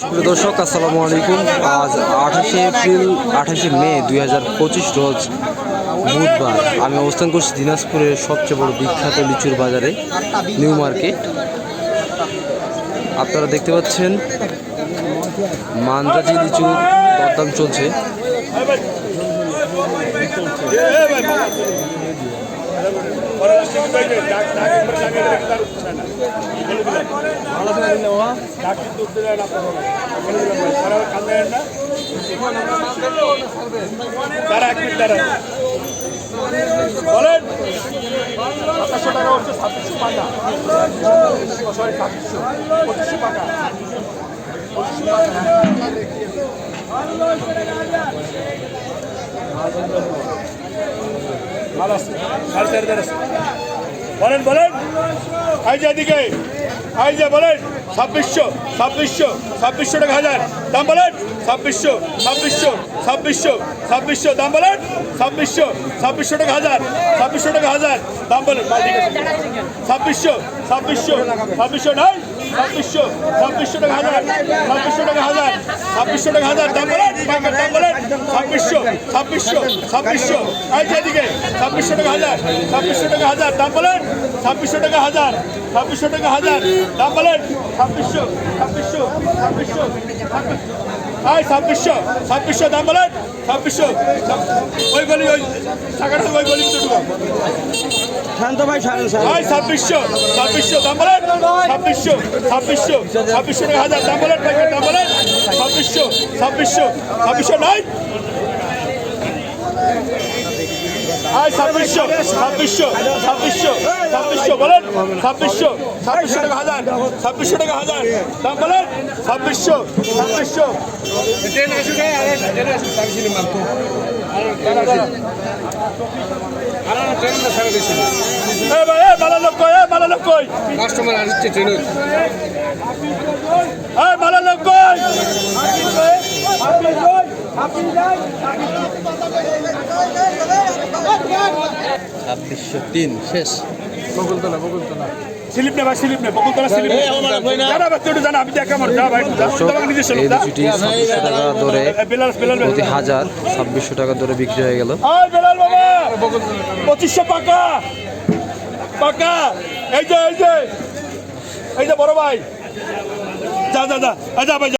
সুপ্রিয় দর্শক, আসসালামু আলাইকুম। আজ আঠাশে এপ্রিল, আঠাশে মে দুই হাজার পঁচিশ রোজ বুধবার। আমি অবস্থান করছি দিনাজপুরের সবচেয়ে বড় বিখ্যাত লিচুর বাজারে, নিউ মার্কেট। আপনারা দেখতে পাচ্ছেন, মান্দ্রাজি লিচুর দরদাম চলছে। তারা এক মিনিট দাঁড়ান। বলেন। সাতাশশো টাকা হচ্ছে ছাব্বিশশো টাকা সরি ছাব্বিশশো। পঁচিশশো টাকা পঁচিশশো টাকা ভালো আছে। সাড়ে চার হাজার বলেন বলেন। আই যে আই যে বলেন, ছাব্বিশশো ছাব্বিশশো ছাব্বিশশো টাকা হাজার। দাম বলেন, ছাব্বিশশো ছাব্বিশশো ছাব্বিশশো ছাব্বিশশো। দাম বলেন, ছাব্বিশশো ছাব্বিশশো টাকা হাজার, ছাব্বিশশো টাকা হাজার। দাম বলেন ছাব্বিশশো ছাব্বিশশো ছাব্বিশশো নাই, ছাব্বিশশো ছাব্বিশশো টাকা হাজার, ছাব্বিশশো টাকা হাজার, ছাব্বিশশো টাকা হাজার। দাম বলেন দাম বলেন, ছাব্বিশশো ছাব্বিশশো ছাব্বিশশো। আই যে এদিকে, ছাব্বিশশো টাকা হাজার, ছাব্বিশশো টাকা হাজার। দাম বলেন ছাব্বিশশো টাকা হাজার ছাব্বিশশো টাকা হাজার। দাম বলেন। ছাব্বিশশো ছাব্বিশশো ছাব্বিশশো আয় ছাব্বিশশো ছাব্বিশশো দাম বলেন। ছাব্বিশশো ওই গলি ওই টাকাটা ওই গলি ঢুকা শান্ত ভাই স্যার আয় ছাব্বিশশো ছাব্বিশশো দাম বলেন। ছাব্বিশশো ছাব্বিশশো ছাব্বিশশো টাকা হাজার। দাম বলেন দাম বলেন। ছাব্বিশশো ছাব্বিশশো ছাব্বিশশো নয়। আয় ছাব্বিশশো ছাব্বিশশো ছাব্বিশশো। ছাব্বিশশো বলেন ছাব্বিশশো। ছাব্বিশশো টাকা হাজার। ছাব্বিশশো টাকা হাজার। দাম বলেন ছাব্বিশশো ছাব্বিশশো। এ ভাই এ লোক এ মালা লোক কই? কাস্টমার আসছে ট্রেনে এ মালা লোক কই? ছাব্বিশশো তিন শেষ। স্লিপ নে ভাই স্লিপ নে বকুলতলা স্লিপ নে। জানা বাচ্চা একটু জানা আমি দেখা যা ভাই এই টাকা দরে প্রতি হাজার ছাব্বিশশো টাকা দরে বিক্রি হয়ে গেল। আয় বেলাল বাবা। পঁচিশশো পাকা। পাকা। এই যে এই যে এই যে বড় ভাই। যা যা যা এই যা ভাই যা।